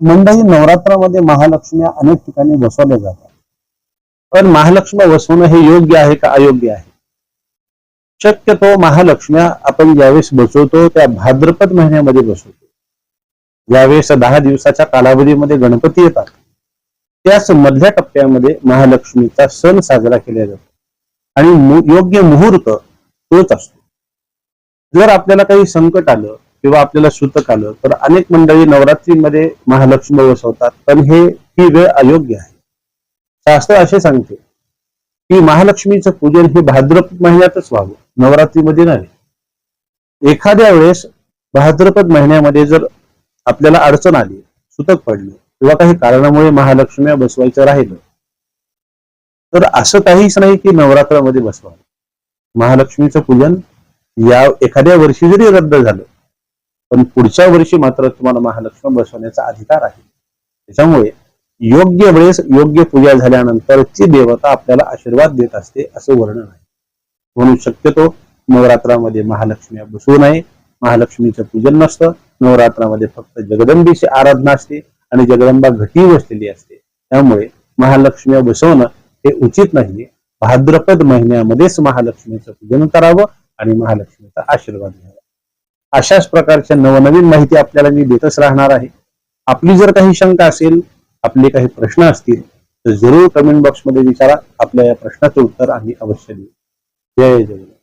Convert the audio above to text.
मंडळी नवरात्रामध्ये महालक्ष्मी अनेक ठिकाणी बसवल्या जातात. पण महालक्ष्मी बसवणं हे योग्य आहे का अयोग्य आहे? शक्यतो महालक्ष्म्या आपण ज्यावेळेस बसवतो त्या भाद्रपद महिन्यामध्ये बसवतो. ज्यावेळेस दहा दिवसाच्या कालावधीमध्ये गणपती येतात त्याच मधल्या टप्प्यामध्ये महालक्ष्मीचा सण साजरा केला जातो. आणि योग्य मुहूर्त तोच असतो. जर आपल्याला काही संकट आलं किंवा आपल्याला सूतक आलं तर अनेक मंडळी नवरात्रीमध्ये महालक्ष्मी बसवतात. पण हे ही वेळ अयोग्य आहे. शास्त्र असे सांगते की महालक्ष्मीचं पूजन हे भाद्रपद महिन्यातच व्हावं. नवरात्रीमध्ये नाही एखाद्या वेळेस भाद्रपद महिन्यामध्ये जर आपल्याला अडचण आली सुतक पडले किंवा काही कारणामुळे महालक्ष्मी बसवायचं राहिलं तर असं काहीच नाही की नवरात्रामध्ये बसवा महालक्ष्मीचं पूजन या एखाद्या वर्षी जरी रद्द झालं पण पुढच्या वर्षी मात्र तुम्हाला महालक्ष्मी बसवण्याचा अधिकार आहे. त्याच्यामुळे योग्य वेळेस योग्य पूजा झाल्यानंतर ती देवता आपल्याला आशीर्वाद देत असते असं वर्णन आहे. म्हणून शक्यतो नवरात्रामध्ये महालक्ष्मी बसवू नये. महालक्ष्मीचं पूजन नसतं. नवरात्रामध्ये फक्त जगदंबीची आराधना असते आणि जगदंबा घटी बसलेली असते. त्यामुळे महालक्ष्मी बसवणं हे उचित नाहीये. भाद्रपद महिन्यामध्येच महालक्ष्मीचं पूजन करावं आणि महालक्ष्मीचा आशीर्वाद घ्यावा. अशाच प्रकारच्या नवनवीन माहिती आपल्याला मी देतच राहणार आहे. आपली जर काही शंका असेल आपले काही प्रश्न असतील तर जरूर कमेंट बॉक्समध्ये विचारा. आपल्या या प्रश्नाचं उत्तर आम्ही अवश्य देऊ. जय जगन्नाथ.